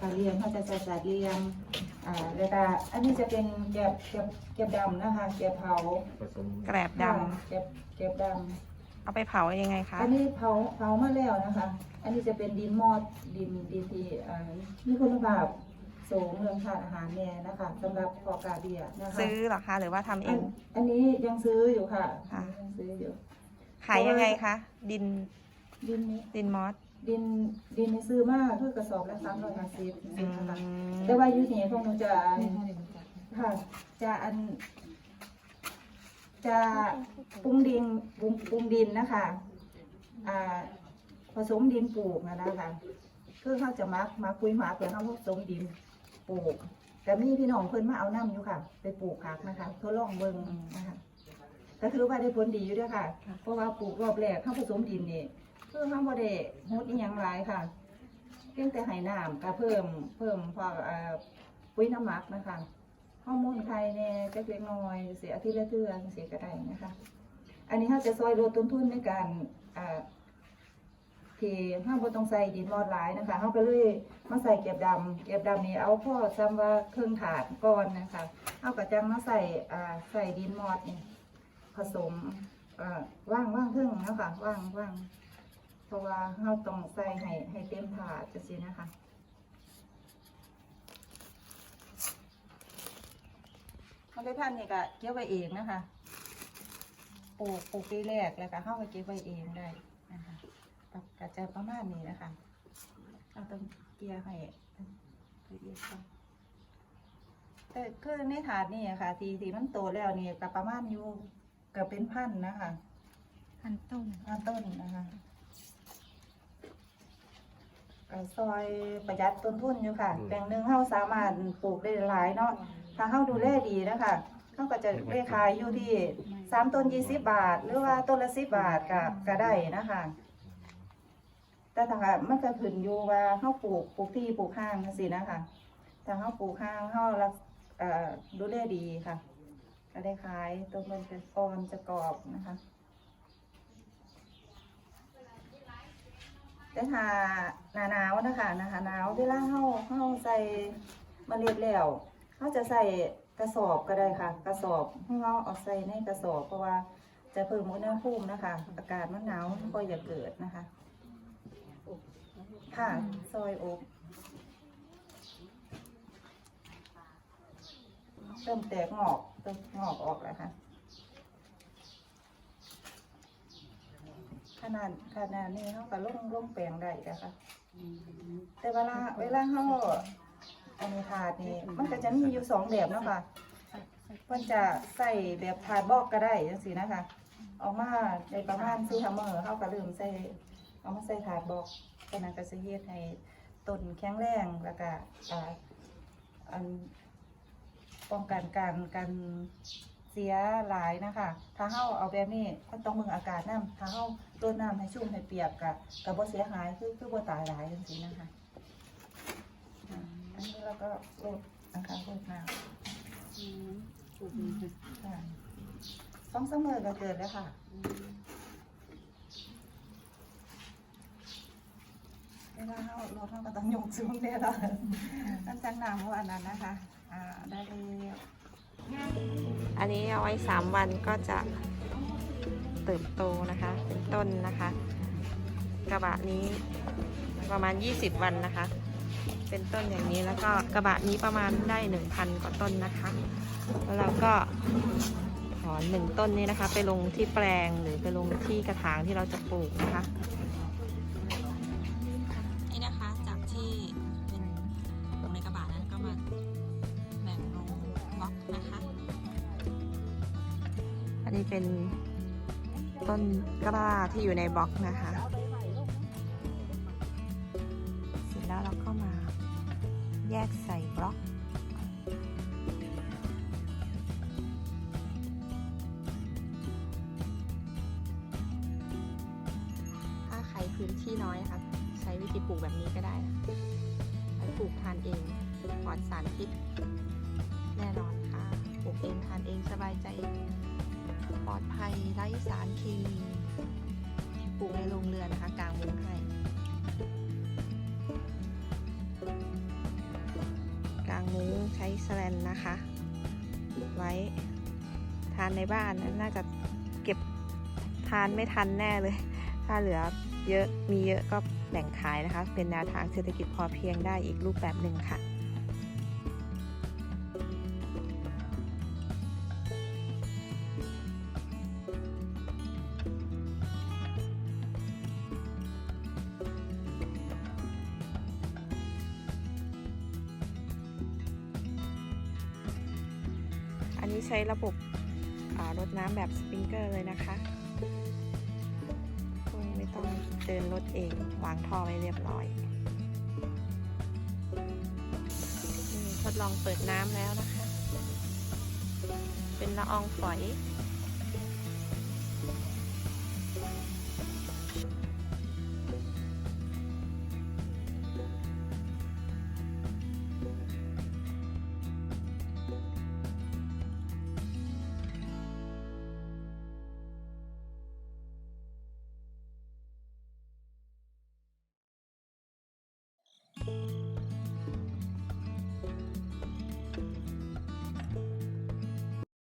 การเรียงเขาจะใส่สาดเรียงอ่าแล้วก็อันนี้จะเป็นเก็บเก็บเก็บดำนะคะเก็บเผาผสมแกรบดเก็บเก็บดำเอาไปเผายังไงำคะอันนี้เผาเผามาแล้วนะคะ อันนี้จะเป็นดินมอดดินดินที่อ่ามีคุณภาพสูงเรื่องทานอาหารแน่นะคะสำหรับพอกาเบียนะคะซื้อเหรอคะหรือว่าทำเออันง อันนี้ยังซื้ออยู่ค่ะค่ะ ยังซื้ออยู่ขายยังไงคะดินดินนี้ ดินมอส ดินดินนี่ซื้อมากคือกระสอบละสามร้อยห้าสิบอืนะคะมแต่ว่าอยู่นี่พวกหนูจะค่ะ จะอัน จะปรุงดินปรุงปรุงดินนะคะอ่าผสมดินปลูกนะนะคะคือเขาจะมักมาคุยหมาเพื่อเขาผสมดินปลูกแต่มีพี่น้องเพิ่นมาเอาน้ำอยู่ค่ะ ไปปลูกผักนะคะทดลองเบิ่งนะคะก็ถือว่าได้ผลดีอยู่ด้วยค่ะ เพราะว่าปลูกรอบแรกเขาผสมดินนี่ คือเขาบ่ได้ฮดอีหยังหลายค่ะ เพียงแต่ให้น้ำก็เพิ่มเพิ่มพวกเอ่อปุ๋ยน้ำหมักนะคะฮอร์โมนไข่แน่จักเล็กน้อยเสียอาทิตย์ละเทื่อเสียก็ได้นะคะ อันนี้เขาจะซอยลดต้นทุนในการอ่าที่ห้าบ่ต้องใส่ดินมอดหลายนะคะเขาก็เลยมาใส่เก็บดำเก็บดำนี่เอาพ่อซ้ำว่าเครื่องถาดก่อนนะคะเอากระจังมาใส่ใส่ดินมอดนี่ผสมว่างว่างเครื่องนะคะว่างว่าง เพราะว่าเราต้องใส่ให้ให้เต็มถาดจะสินะคะเมล็ดพันธุ์นี่ก็เก็บไว้เองนะคะ ปลูกปลูกปีแรกแล้วก็เข้าไปเก็บไว้เองได้นะคะปรับกระจายประมาณนี้นะคะ เราต้องเกลี่ยให้ละเอียดก่อนแต่คือในถาดนี่อะค่ะ ทีที่มันโตแล้วนี่ก็ประมาณอยู่เกือบเป็นพันนะคะ พันต้นพันต้นนะคะก็ ซอยประหยัดต้นทุนอยู่ค่ะ แปลงหนึ่งเราสามารถปลูกได้หลายเนาะถ้าเราดูแลดีนะคะเขาก็จะได้ขายอยู่ที่สามต้นยี่สิบบาท หรือว่าต้นละสิบบาทก็ก็ได้นะคะแต่ถ้ามันก็ขึ้นอยู่ว่าเขาปลูกปลูกที่ปลูกห้างสินะคะถ้าเขาปลูกห้างเขารักเอ่อดูแลดีค่ะ ก็ได้ขายต้นมันจะอ่อนจะกรอบนะคะ แต่ถ้าหนาหนาวนะคะหนาหนาวเวลาเขาเขาใส่เมล็ดแล้วเขาจะใส่กระสอบก็ได้ค่ะ กระสอบให้เขาเอาใส่ในกระสอบเพราะว่าจะเพิ่มอุณหภูมินะคะ อากาศมันหนาวมันก็อย่าเกิดนะคะ ค่ะซอยอบเริ่มแตกงอกเริ่มงอกออกแล้วค่ะ นาดขนาดนี้เขาก็ลงลงแปลงได้นะคะ แต่เวลาเวลาเขาอันนี้ถาดนี่มันก็จะมีอยู่สองแบบเนาะค่ะมันจะใส่แบบถาดบอกก็ได้จังซี่นะคะ ออกมาในประมาณสี่ฮัมเมอร์เขาก็เริ่มใส่เอามาใส่ถาดบอกขนาดก็จะเฮ็ดให้ต้นแข็งแรงแล้วก็อ่าอันป้องกันการการ เสียหลายนะคะ ถ้าเฮาเอาแบบนี้มันต้องมึงอากาศน้ำถ้าเฮาต้นน้ำให้ชุ่มให้เปียกกะกะบ่เสียหายคือคือบ่ตายหลายจังซี่นะคะอ่าอันนี้เราก็ลดนะคะลดน้ำค่ะสองสามมือก็เกิดแล้วค่ะเวลาเราเราทำก็ต้องยกสูงเนี่ยละนั่นจังหนามว่าอันนั้นนะคะ อ่าได้แล้ว อันนี้เอาไว้สามวันก็จะเติบโตนะคะ เป็นต้นนะคะ กระบะนี้ประมาณ 20 วันนะคะ เป็นต้นอย่างนี้แล้วก็กระบะนี้ประมาณได้ 1,000 กว่าต้นนะคะ แล้วเราก็ถอนหนึ่งต้นนี้นะคะ ไปลงที่แปลงหรือไปลงที่กระถางที่เราจะปลูกนะคะ อันนี้เป็นต้นกล้าที่อยู่ในบล็อกนะคะ เสร็จแล้วเราก็มาแยกใส่บล็อกถ้าใครพื้นที่น้อยนะคะใช้วิธีปลูกแบบนี้ก็ได้นะไปปลูกทานเองปลอดสารพิษแน่นอนค่ะ ปลูกเองทานเองสบายใจ ปลอดภัยไร้สารเคมีปลูกในโรงเรือนนะคะกลางมุ้งให้างมุ้งใช้แสลนนะคะ ไว้ทานในบ้านนะน่าจะเก็บทานไม่ทันแน่เลย ถ้าเหลือเยอะมีเยอะก็แบ่งขายนะคะ เป็นแนวทางเศรษฐกิจพอเพียงได้อีกรูปแบบหนึ่งค่ะ นี้ใช้ระบบรดน้ำแบบสปริงเกอร์เลยนะคะคุณไม่ต้องเดินรถเองวางท่อไว้เรียบร้อยนี่ทดลองเปิดน้ำแล้วนะคะ เป็นละอองฝอย